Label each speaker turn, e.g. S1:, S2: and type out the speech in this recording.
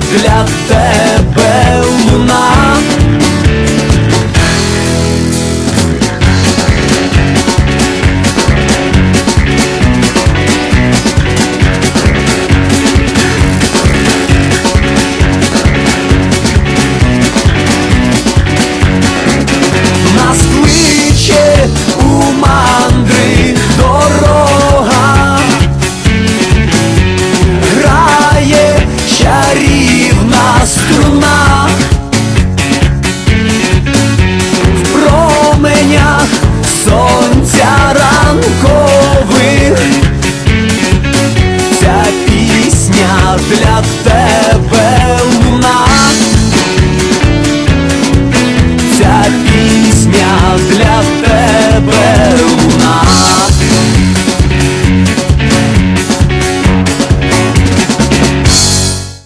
S1: для тебе луна. Струна в променях сонця ранкових, ця пісня для тебе.